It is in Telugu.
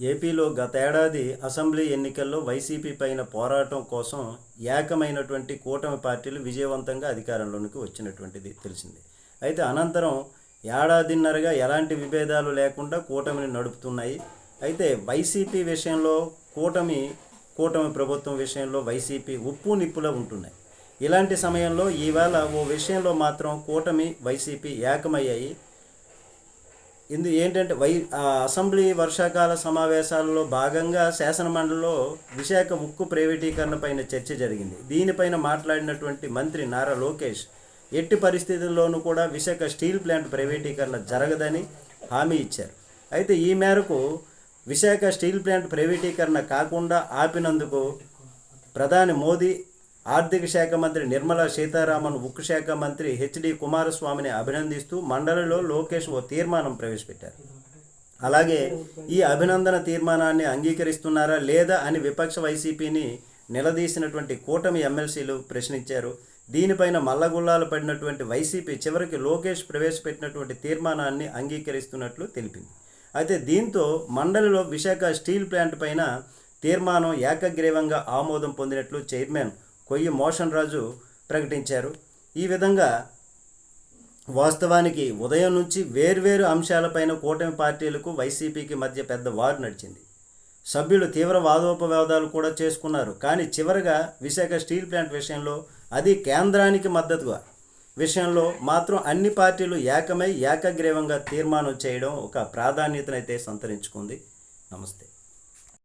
ఏపీలో గతేడాది అసెంబ్లీ ఎన్నికల్లో వైసీపీ పైన పోరాటం కోసం ఏకమైనటువంటి కూటమి పార్టీలు విజయవంతంగా అధికారంలోనికి వచ్చినటువంటిది తెలిసింది. అయితే అనంతరం ఏడాదిన్నరగా ఎలాంటి విభేదాలు లేకుండా కూటమిని నడుపుతున్నాయి. అయితే వైసీపీ విషయంలో కూటమి కూటమి ప్రభుత్వం విషయంలో వైసీపీ ఉప్పు నిప్పులా ఉంటున్నాయి. ఇలాంటి సమయంలో ఈవేళ ఓ విషయంలో మాత్రం కూటమి వైసీపీ ఏకమయ్యాయి. ఇందు ఏంటంటే వై అసెంబ్లీ వర్షాకాల సమావేశాలలో భాగంగా శాసనమండలిలో విశాఖ ఉక్కు ప్రైవేటీకరణ పైన చర్చ జరిగింది. దీనిపైన మాట్లాడినటువంటి మంత్రి నారా లోకేష్ ఎట్టి పరిస్థితుల్లోనూ కూడా విశాఖ స్టీల్ ప్లాంట్ ప్రైవేటీకరణ జరగదని హామీ ఇచ్చారు. అయితే ఈ మేరకు విశాఖ స్టీల్ ప్లాంట్ ప్రైవేటీకరణ కాకుండా ఆపినందుకు ప్రధాని మోదీ ఆర్థిక శాఖ మంత్రి నిర్మలా సీతారామన్ ఉక్కు శాఖ మంత్రి హెచ్డి కుమారస్వామిని అభినందిస్తూ మండలిలో లోకేష్ ఓ తీర్మానం ప్రవేశపెట్టారు. అలాగే ఈ అభినందన తీర్మానాన్ని అంగీకరిస్తున్నారా లేదా అని విపక్ష వైసీపీని నిలదీసినటువంటి కూటమి ఎమ్మెల్సీలు ప్రశ్నించారు. దీనిపైన మల్లగుల్లాలు పడినటువంటి వైసీపీ చివరికి లోకేష్ ప్రవేశపెట్టినటువంటి తీర్మానాన్ని అంగీకరిస్తున్నట్లు తెలిపింది. అయితే దీంతో మండలిలో విశాఖ స్టీల్ ప్లాంట్ పైన తీర్మానం ఏకగ్రీవంగా ఆమోదం పొందినట్లు చైర్మన్ కొయ్యి మోషన్ రాజు ప్రకటించారు. ఈ విధంగా వాస్తవానికి ఉదయం నుంచి వేర్వేరు అంశాలపైన కూటమి పార్టీలకు వైసీపీకి మధ్య పెద్ద వారు నడిచింది. సభ్యులు తీవ్ర వాదోపవాదాలు కూడా చేసుకున్నారు. కానీ చివరగా విశాఖ స్టీల్ ప్లాంట్ విషయంలో అది కేంద్రానికి మద్దతుగా విషయంలో మాత్రం అన్ని పార్టీలు ఏకమై ఏకగ్రీవంగా తీర్మానం చేయడం ఒక ప్రాధాన్యతనైతే సంతరించుకుంది. నమస్తే.